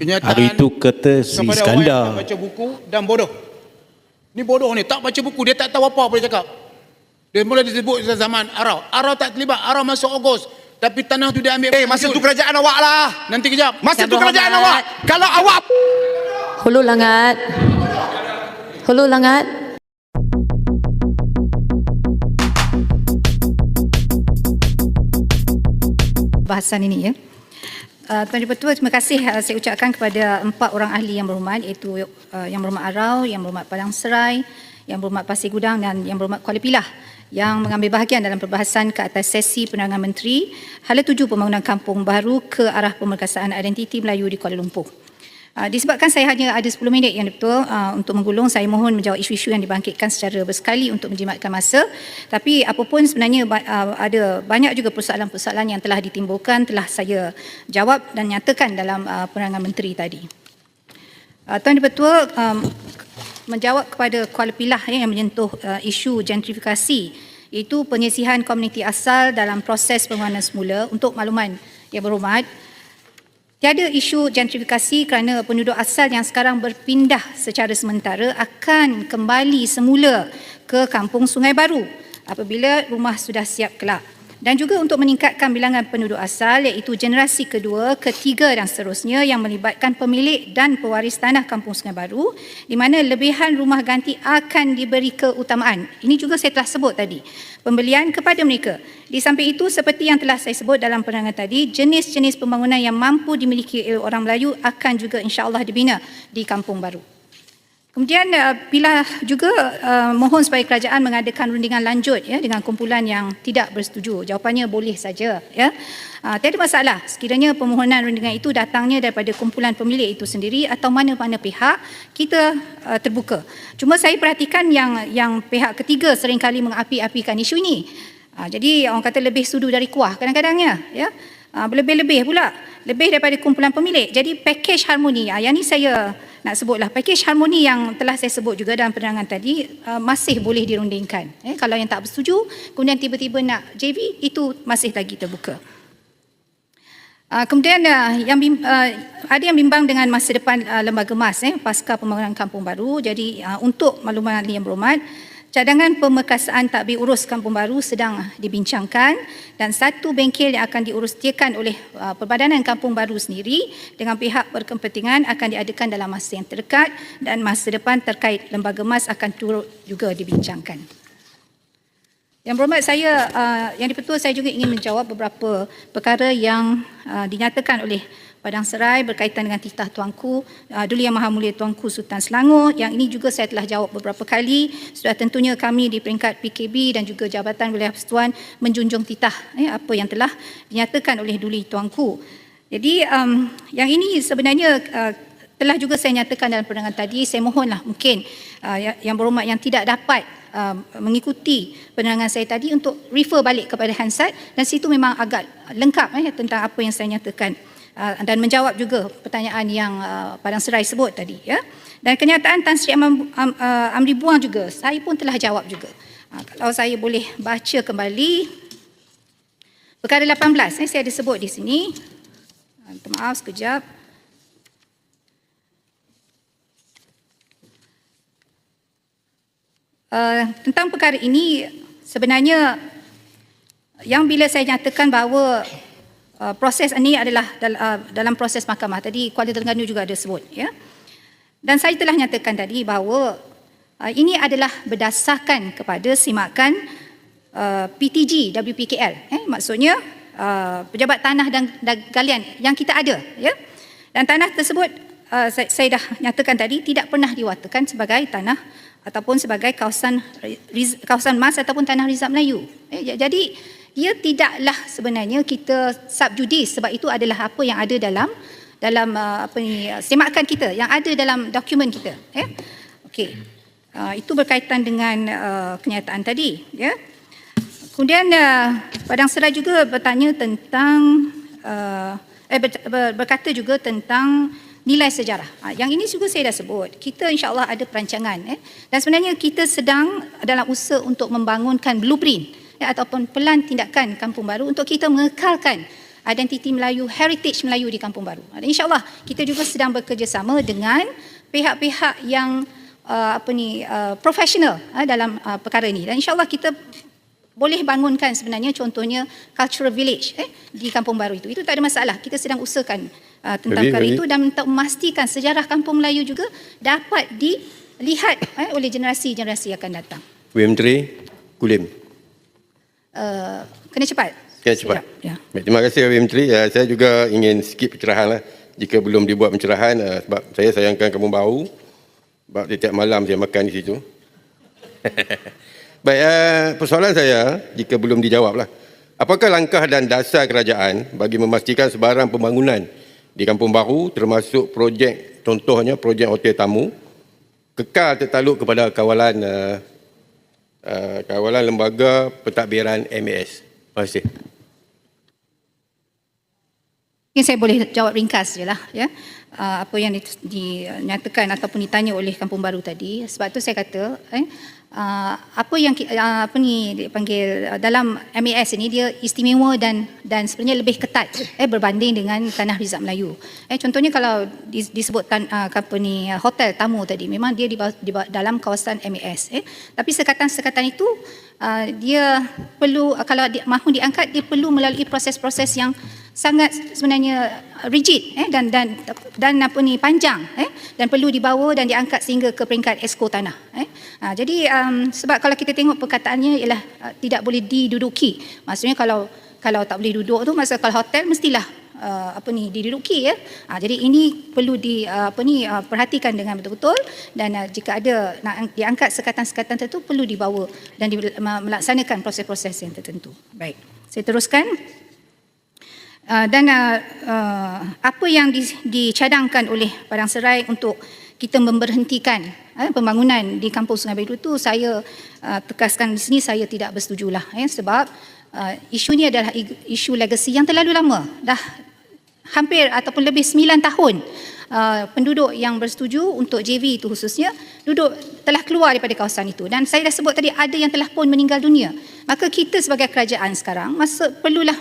Kenyataan Hari itu kata Sri kepada orang yang Iskandar. tak baca buku dan bodoh. Ni bodoh ni, tak baca buku, dia tak tahu apa boleh cakap. Dia mula disebut zaman Arau. Arau tak terlibat, Arau masuk Ogos. Tapi tanah tu dia ambil. Eh, masa tu kerajaan awak lah. Nanti kejap. Masa tu kerajaan awak. Kalau awak Hulu Langat. Hulu Langat. bahasan ini ya. Uh, Tuan Dipertua, terima kasih uh, saya ucapkan kepada empat orang ahli yang berhormat iaitu uh, yang berhormat Arau, yang berhormat Padang Serai, yang berhormat Pasir Gudang dan yang berhormat Kuala Pilah yang mengambil bahagian dalam perbahasan ke atas sesi penerangan menteri hala tuju pembangunan kampung baru ke arah pemerkasaan identiti Melayu di Kuala Lumpur. Uh, disebabkan saya hanya ada 10 minit yang betul uh, untuk menggulung, saya mohon menjawab isu-isu yang dibangkitkan secara bersekali untuk menjimatkan masa. Tapi apapun sebenarnya uh, ada banyak juga persoalan-persoalan yang telah ditimbulkan, telah saya jawab dan nyatakan dalam uh, menteri tadi. Uh, Tuan Dipertua, um, menjawab kepada Kuala Pilah ya, yang menyentuh uh, isu gentrifikasi iaitu penyisihan komuniti asal dalam proses pembangunan semula untuk makluman yang berhormat Tiada isu gentrifikasi kerana penduduk asal yang sekarang berpindah secara sementara akan kembali semula ke kampung Sungai Baru apabila rumah sudah siap kelak. Dan juga untuk meningkatkan bilangan penduduk asal iaitu generasi kedua, ketiga dan seterusnya yang melibatkan pemilik dan pewaris tanah kampung Sungai Baru di mana lebihan rumah ganti akan diberi keutamaan. Ini juga saya telah sebut tadi. Pembelian kepada mereka. Di samping itu seperti yang telah saya sebut dalam penerangan tadi, jenis-jenis pembangunan yang mampu dimiliki oleh orang Melayu akan juga insya-Allah dibina di kampung baru. Kemudian uh, bila juga uh, mohon supaya kerajaan mengadakan rundingan lanjut ya dengan kumpulan yang tidak bersetuju. Jawapannya boleh saja ya. Uh, tiada masalah sekiranya permohonan rundingan itu datangnya daripada kumpulan pemilik itu sendiri atau mana-mana pihak kita uh, terbuka. Cuma saya perhatikan yang yang pihak ketiga seringkali mengapi-apikan isu ini. Uh, jadi orang kata lebih sudu dari kuah kadang-kadangnya ya. Uh, berlebih-lebih pula lebih daripada kumpulan pemilik. Jadi package harmoni ah, yang ni saya nak sebutlah package harmoni yang telah saya sebut juga dalam penerangan tadi uh, masih boleh dirundingkan. Eh, kalau yang tak bersetuju kemudian tiba-tiba nak JV itu masih lagi terbuka. Kemudian yang ada yang bimbang dengan masa depan lembaga emas eh pasca pembangunan kampung baru. Jadi untuk makluman ahli yang berhormat Cadangan pemerkasaan takbir urus kampung baru sedang dibincangkan dan satu bengkel yang akan diuruskan oleh uh, Perbadanan Kampung Baru sendiri dengan pihak berkepentingan akan diadakan dalam masa yang terdekat dan masa depan terkait lembaga emas akan turut juga dibincangkan. Yang berhormat saya, uh, yang dipertua saya juga ingin menjawab beberapa perkara yang uh, dinyatakan oleh Padang Serai berkaitan dengan titah Tuanku, uh, Duli Yang Maha Mulia Tuanku Sultan Selangor. Yang ini juga saya telah jawab beberapa kali. Sudah tentunya kami di peringkat PKB dan juga Jabatan Wilayah Persekutuan menjunjung titah eh, apa yang telah dinyatakan oleh Duli Tuanku. Jadi um, yang ini sebenarnya uh, telah juga saya nyatakan dalam penerangan tadi, saya mohonlah mungkin uh, yang, yang berhormat yang tidak dapat uh, mengikuti penerangan saya tadi untuk refer balik kepada Hansat dan situ memang agak lengkap eh, tentang apa yang saya nyatakan uh, dan menjawab juga pertanyaan yang uh, Padang Serai sebut tadi ya. Dan kenyataan Tan Sri uh, Amri Buang juga saya pun telah jawab juga. Kalau saya boleh baca kembali perkara 18 eh, saya ada sebut di sini. Minta maaf sekejap. Uh, tentang perkara ini sebenarnya yang bila saya nyatakan bahawa uh, proses ini adalah dal, uh, dalam proses mahkamah. Tadi Kuala Terengganu juga ada sebut ya. Dan saya telah nyatakan tadi bahawa uh, ini adalah berdasarkan kepada simakan PTG WPKL eh maksudnya pejabat tanah dan, galian yang kita ada ya. Dan tanah tersebut saya, dah nyatakan tadi tidak pernah diwatakan sebagai tanah ataupun sebagai kawasan kawasan emas ataupun tanah rizab Melayu. Eh, jadi ia tidaklah sebenarnya kita subjudis sebab itu adalah apa yang ada dalam dalam uh, apa ni semakan kita yang ada dalam dokumen kita ya. Okey. Uh, itu berkaitan dengan uh, kenyataan tadi ya. Kemudian uh, Padang Serai juga bertanya tentang uh, eh ber, ber, berkata juga tentang nilai sejarah. Ha, yang ini juga saya dah sebut. Kita insya-Allah ada perancangan eh. Dan sebenarnya kita sedang dalam usaha untuk membangunkan blueprint ataupun pelan tindakan kampung baru untuk kita mengekalkan identiti Melayu, heritage Melayu di Kampung Baru. InsyaAllah kita juga sedang bekerjasama dengan pihak-pihak yang uh, apa ni uh, profesional uh, dalam uh, perkara ini. Dan insyaAllah kita boleh bangunkan sebenarnya contohnya cultural village eh, di Kampung Baru itu. Itu tak ada masalah. Kita sedang usahakan uh, tentang Jadi, perkara jadi- itu dan untuk memastikan sejarah Kampung Melayu juga dapat dilihat eh, oleh generasi-generasi yang akan datang. Wim Menteri, Kulim. Uh, kena cepat. Sekali cepat. Ya. Baik, terima kasih Wim Menteri. Uh, saya juga ingin sikit pencerahan lah. Jika belum dibuat pencerahan, uh, sebab saya sayangkan kamu bau. Sebab setiap malam saya makan di situ. Baik, uh, persoalan saya, jika belum dijawab lah. Apakah langkah dan dasar kerajaan bagi memastikan sebarang pembangunan di Kampung Baru termasuk projek, contohnya projek hotel tamu, kekal tertaluk kepada kawalan uh, uh, kawalan lembaga pentadbiran MAS. Terima kasih. Mungkin saya boleh jawab ringkas je lah ya. Uh, apa yang di- dinyatakan ataupun ditanya oleh Kampung Baru tadi. Sebab tu saya kata eh, uh, apa yang uh, apa ni dipanggil uh, dalam MAS ini dia istimewa dan dan sebenarnya lebih ketat eh berbanding dengan tanah Rizab Melayu. Eh contohnya kalau dis- disebut tan, uh, uh, hotel tamu tadi memang dia di, dalam kawasan MAS eh. Tapi sekatan-sekatan itu uh, dia perlu uh, kalau dia, mahu diangkat dia perlu melalui proses-proses yang sangat sebenarnya rigid eh dan dan dan apa ni panjang eh dan perlu dibawa dan diangkat sehingga ke peringkat esko tanah eh. Ha, jadi um, sebab kalau kita tengok perkataannya ialah uh, tidak boleh diduduki. Maksudnya kalau kalau tak boleh duduk tu masa kalau hotel mestilah uh, apa ni diduduki ya. Ha, jadi ini perlu di uh, apa ni uh, perhatikan dengan betul-betul. Dan uh, jika ada nak diangkat sekatan-sekatan tertentu perlu dibawa dan di, melaksanakan proses-proses yang tertentu. Baik saya teruskan. Uh, dan uh, uh, apa yang di, dicadangkan oleh Padang Serai untuk kita memberhentikan uh, pembangunan di kampung Sungai Biru itu saya uh, tekaskan di sini saya tidak bersetujulah ya sebab uh, isu ini adalah isu legacy yang terlalu lama. Dah hampir ataupun lebih 9 tahun uh, penduduk yang bersetuju untuk JV itu khususnya duduk telah keluar daripada kawasan itu. Dan saya dah sebut tadi ada yang telah pun meninggal dunia. Maka kita sebagai kerajaan sekarang masa perlulah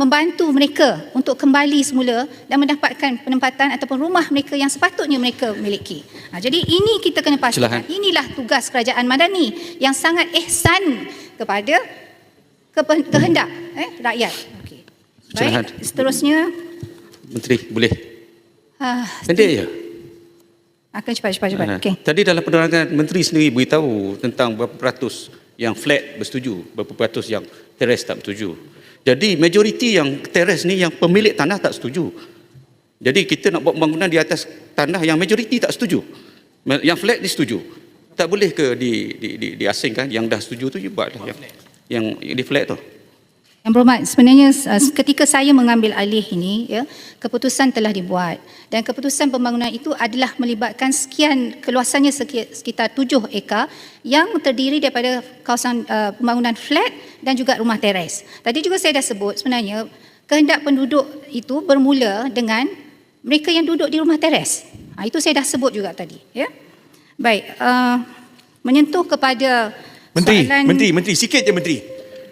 membantu mereka untuk kembali semula dan mendapatkan penempatan ataupun rumah mereka yang sepatutnya mereka miliki. Ha, jadi ini kita kena pastikan. Silakan. Inilah tugas kerajaan madani yang sangat ihsan kepada kehendak eh, rakyat. Okey. Silakan. Baik, seterusnya Menteri, boleh. ah, Pendek je. akan cepat-cepat cepat. Ha. Okey. Tadi dalam penerangan Menteri sendiri beritahu tentang berapa peratus yang flat bersetuju, berapa peratus yang teres tak bersetuju. Jadi majoriti yang teres ni yang pemilik tanah tak setuju. Jadi kita nak buat pembangunan di atas tanah yang majoriti tak setuju. Yang flat disetuju. Tak boleh ke di, di, di, diasingkan yang dah setuju tu je buat lah yang, yang di flat tu. Yang berhormat, sebenarnya uh, ketika saya mengambil alih ini, ya, keputusan telah dibuat dan keputusan pembangunan itu adalah melibatkan sekian keluasannya seki- sekitar 7 ekar yang terdiri daripada kawasan uh, pembangunan flat dan juga rumah teres. Tadi juga saya dah sebut sebenarnya kehendak penduduk itu bermula dengan mereka yang duduk di rumah teres. Ha, itu saya dah sebut juga tadi. Ya. Baik, uh, menyentuh kepada Menteri, soalan menteri, menteri, sikit je menteri.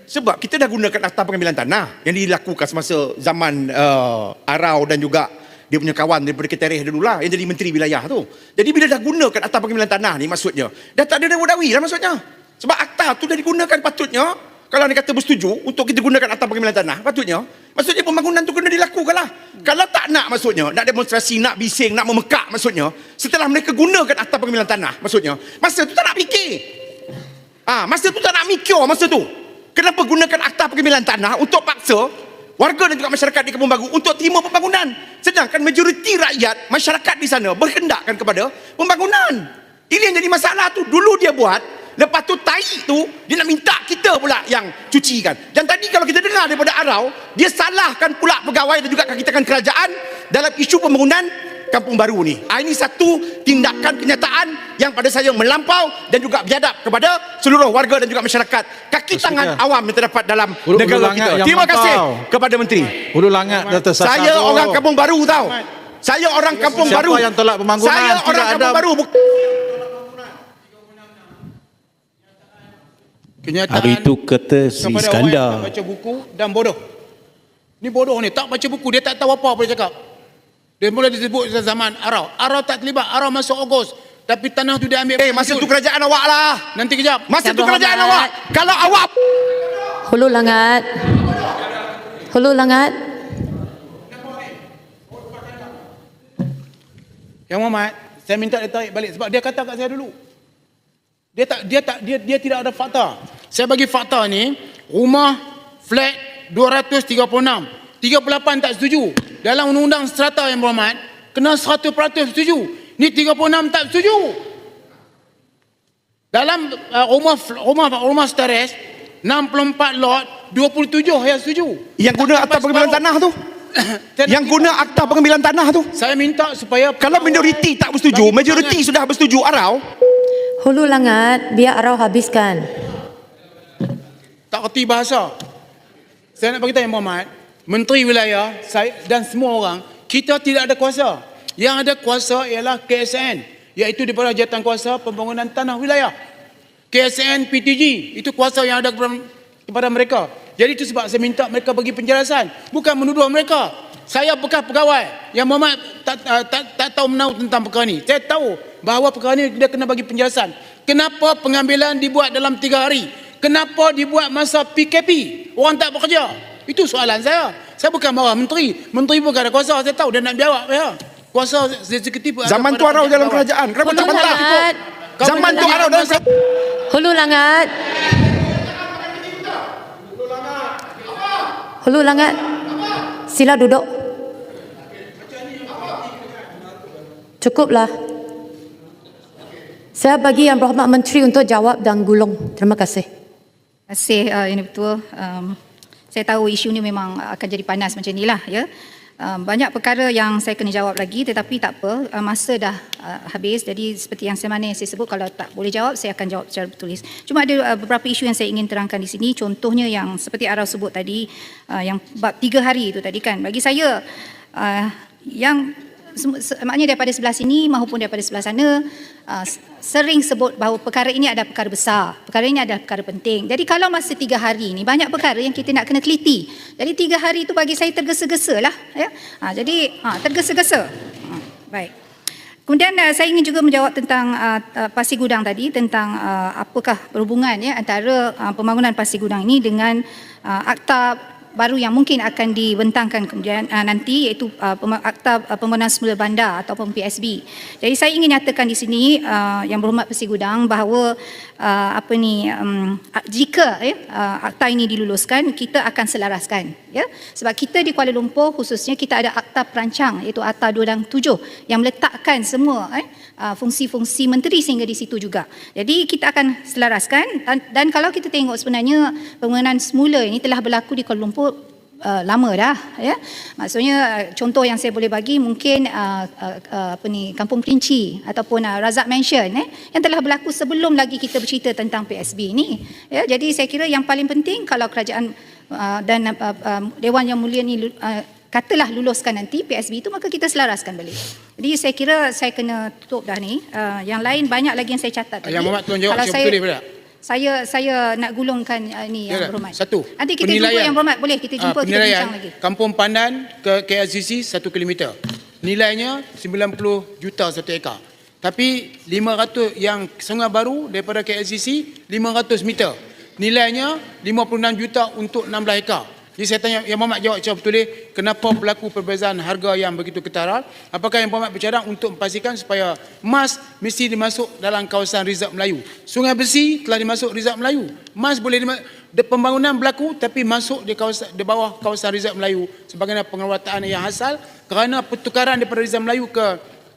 Sebab kita dah gunakan akta pengambilan tanah yang dilakukan semasa zaman uh, Arau dan juga dia punya kawan daripada Ketereh dululah yang jadi menteri wilayah tu. Jadi bila dah gunakan akta pengambilan tanah ni maksudnya, dah tak ada dawi lah maksudnya. Sebab akta tu dah digunakan patutnya kalau anda kata bersetuju untuk kita gunakan akta pengambilan tanah, patutnya maksudnya pembangunan tu kena dilakukan lah. Kalau tak nak maksudnya, nak demonstrasi, nak bising, nak memekak maksudnya, setelah mereka gunakan akta pengambilan tanah maksudnya, masa tu tak nak fikir. Ah, masa tu tak nak mikir masa tu. Kenapa gunakan akta pengambilan tanah untuk paksa warga dan juga masyarakat di Kampung Baru untuk terima pembangunan. Sedangkan majoriti rakyat, masyarakat di sana berhendakkan kepada pembangunan. Ini yang jadi masalah tu. Dulu dia buat, lepas tu tai tu dia nak minta kita pula yang cucikan. Dan tadi kalau kita dengar daripada Arau, dia salahkan pula pegawai dan juga kakitangan kerajaan dalam isu pembangunan Kampung Baru ni. Ah, ini satu tindakan kenyataan yang pada saya melampau dan juga biadab kepada seluruh warga dan juga masyarakat. Kaki tangan awam yang terdapat dalam Hulu- negara hulu kita. Terima kasih kepada menteri. Hulu langat. Saya tu. orang Kampung Baru tau. Saya orang Kampung Siapa Baru. yang tolak pembangunan? Saya Tidak orang ada- Kampung Baru. Buk- Kenyataan Hari itu kata si Iskandar. baca buku dan bodoh. Ni bodoh ni, tak baca buku, dia tak tahu apa apa dia cakap. Dia mula disebut zaman Arau. Arau tak terlibat, Arau masuk Ogos. Tapi tanah tu dia ambil. Eh, masa tu kerajaan awak lah. Nanti kejap. Masa tu kerajaan awak. Kalau awak Hulu Langat. Hulu Langat. Yang Muhammad, saya minta dia tarik balik sebab dia kata kat saya dulu. Dia tak dia tak dia dia tidak ada fakta. Saya bagi fakta ni, rumah flat 236. 38 tak setuju. Dalam undang-undang strata yang berhormat, kena 100% setuju. Ni 36 tak setuju. Dalam uh, rumah rumah rumah setares 64 lot 27 yang setuju. yang guna akta pengambilan tanah tu, yang guna akta pengambilan tanah tu. saya minta supaya Kalau minoriti tak bersetuju, majoriti sudah bersetuju arau. Hulu Langat. Biar Arau habiskan. tak kerti bahasa. Saya nak beritahu Yang Muhammad, Menteri Wilayah saya dan semua orang, kita tidak ada kuasa. Yang ada kuasa ialah KSN, iaitu daripada jawatan kuasa pembangunan tanah wilayah. KSN PTG, itu kuasa yang ada kepada, mereka. Jadi itu sebab saya minta mereka bagi penjelasan, bukan menuduh mereka. Saya bekas pegawai yang Muhammad tak, uh, tak, tak tahu menahu tentang perkara ni. Saya tahu bahawa perkara ni dia kena bagi penjelasan. Kenapa pengambilan dibuat dalam tiga hari? Kenapa dibuat masa PKP? Orang tak bekerja. Itu soalan saya. Saya bukan marah menteri. Menteri bukan ada kuasa. Saya tahu dia nak jawab. Ya. Kuasa eksekutif. ada Zaman tu arau dalam kerajaan. Kenapa tak bantah? Langat. Zaman tu arau dalam kerajaan. Hulu Langat. Hulu Langat. Sila duduk. Cukuplah. Saya bagi Yang Berhormat Menteri untuk jawab dan gulung. Terima kasih. Terima kasih uh, Yang Betul. Um, saya tahu isu ni memang akan jadi panas macam inilah ya. Um, banyak perkara yang saya kena jawab lagi tetapi tak apa uh, masa dah uh, habis jadi seperti yang saya mana saya sebut kalau tak boleh jawab saya akan jawab secara bertulis. Cuma ada uh, beberapa isu yang saya ingin terangkan di sini contohnya yang seperti Arau sebut tadi uh, yang bab tiga hari itu tadi kan bagi saya yang maknanya daripada sebelah sini maupun daripada sebelah sana uh, sering sebut bahawa perkara ini adalah perkara besar, perkara ini adalah perkara penting. Jadi kalau masa tiga hari ini banyak perkara yang kita nak kena teliti. Jadi tiga hari itu bagi saya tergesa-gesa lah. Ya? Ha, jadi ha, tergesa-gesa. Ha, baik. Kemudian uh, saya ingin juga menjawab tentang uh, uh, Pasir Gudang tadi tentang uh, apakah perhubungan ya antara uh, pembangunan Pasir Gudang ini dengan uh, akta baru yang mungkin akan dibentangkan kemudian uh, nanti iaitu uh, akta uh, pembangunan semula bandar ataupun PSB. Jadi saya ingin nyatakan di sini uh, yang berhormat Pasir Gudang bahawa uh, apa ni um, jika ya uh, akta ini diluluskan kita akan selaraskan ya sebab kita di Kuala Lumpur khususnya kita ada akta perancang iaitu akta 2 dan 7 yang meletakkan semua eh fungsi-fungsi menteri sehingga di situ juga. Jadi kita akan selaraskan dan, dan kalau kita tengok sebenarnya pembangunan semula ini telah berlaku di Kuala Lumpur Uh, lama dah ya maksudnya uh, contoh yang saya boleh bagi mungkin uh, uh, uh, apa ni Kampung Kerinci ataupun uh, Razak Mansion eh yang telah berlaku sebelum lagi kita bercerita tentang PSB ni ya jadi saya kira yang paling penting kalau kerajaan uh, dan uh, uh, dewan yang mulia ni uh, katalah luluskan nanti PSB itu maka kita selaraskan balik. Jadi saya kira saya kena tutup dah ni. Uh, yang lain banyak lagi yang saya catat tadi. Yang Muhammad tolong jawab Kalau saya betul dia, saya saya nak gulungkan uh, ni Ya, yang berhormat. Satu. Nanti kita jumpa yang berhormat boleh kita jumpa Ah, kita penilaian bincang lagi. Kampung Pandan ke KLCC 1 km. Nilainya 90 juta satu ekar. Tapi 500 yang Sungai Baru daripada KLCC 500 meter. Nilainya 56 juta untuk 16 ekar. Jadi saya tanya Yang Muhammad jawab secara betul kenapa berlaku perbezaan harga yang begitu ketara? Apakah Yang Muhammad bercadang untuk memastikan supaya emas mesti dimasuk dalam kawasan Rizab Melayu. Sungai Besi telah dimasuk Rizab Melayu. Emas boleh dimasuk pembangunan berlaku tapi masuk di kawasan di bawah kawasan Rizab Melayu sebagaimana pengeluaran yang asal kerana pertukaran daripada Rizab Melayu ke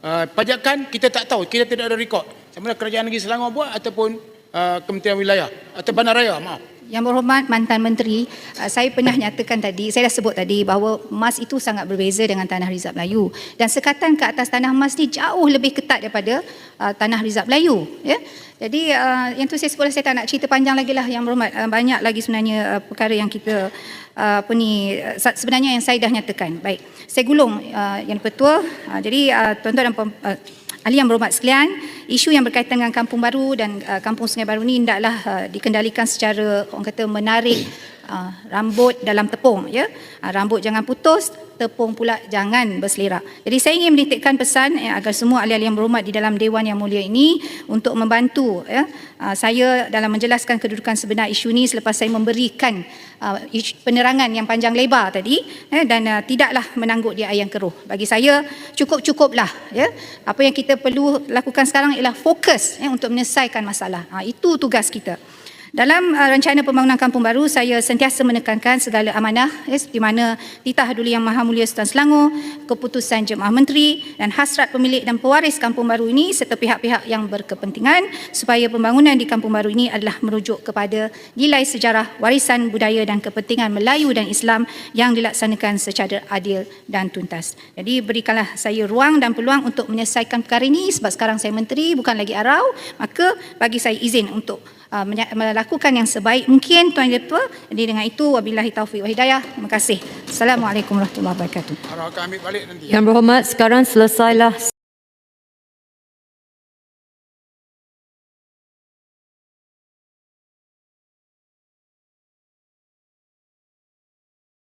uh, pajakan kita tak tahu kita tidak ada rekod sama ada kerajaan negeri Selangor buat ataupun uh, Kementerian Wilayah atau Bandaraya maaf Yang berhormat mantan menteri, uh, saya pernah nyatakan tadi, saya dah sebut tadi bahawa emas itu sangat berbeza dengan tanah Rizab Melayu dan sekatan ke atas tanah emas ni jauh lebih ketat daripada uh, tanah Rizab Melayu, ya. Jadi uh, yang tu saya sebut saya tak nak cerita panjang lagi lah yang berhormat. Uh, banyak lagi sebenarnya uh, perkara yang kita uh, apa ni uh, sebenarnya yang saya dah nyatakan. Baik. Saya gulung uh, yang betul. Uh, jadi uh, tuan-tuan dan uh, Ahli yang berhormat sekalian, isu yang berkaitan dengan Kampung Baru dan uh, Kampung Sungai Baru ini hendaklah uh, dikendalikan secara orang kata menarik uh, rambut dalam tepung ya. Uh, rambut jangan putus, tepung pula jangan berselerak. Jadi saya ingin menitikkan pesan ya, agar semua ahli-ahli yang berhormat di dalam dewan yang mulia ini untuk membantu ya uh, saya dalam menjelaskan kedudukan sebenar isu ini selepas saya memberikan penerangan yang panjang lebar tadi eh, dan uh, tidaklah menangguk di yang keruh. Bagi saya cukup-cukuplah ya. Apa yang kita perlu lakukan sekarang ialah fokus ya, untuk menyelesaikan masalah. Ha, itu tugas kita. Dalam uh, rencana pembangunan kampung baru, saya sentiasa menekankan segala amanah ya, di mana titah dulu yang Maha Mulia Sultan Selangor, keputusan Jemaah Menteri dan hasrat pemilik dan pewaris kampung baru ini serta pihak-pihak yang berkepentingan supaya pembangunan di kampung baru ini adalah merujuk kepada nilai sejarah, warisan budaya dan kepentingan Melayu dan Islam yang dilaksanakan secara adil dan tuntas. Jadi berikanlah saya ruang dan peluang untuk menyelesaikan perkara ini sebab sekarang saya menteri bukan lagi arau, maka bagi saya izin untuk uh, melakukan yang sebaik mungkin Tuan Ketua. Jadi dengan itu wabillahi taufiq wa hidayah. Terima kasih. Assalamualaikum warahmatullahi wabarakatuh. Harap akan ambil balik nanti. Yang berhormat, sekarang selesailah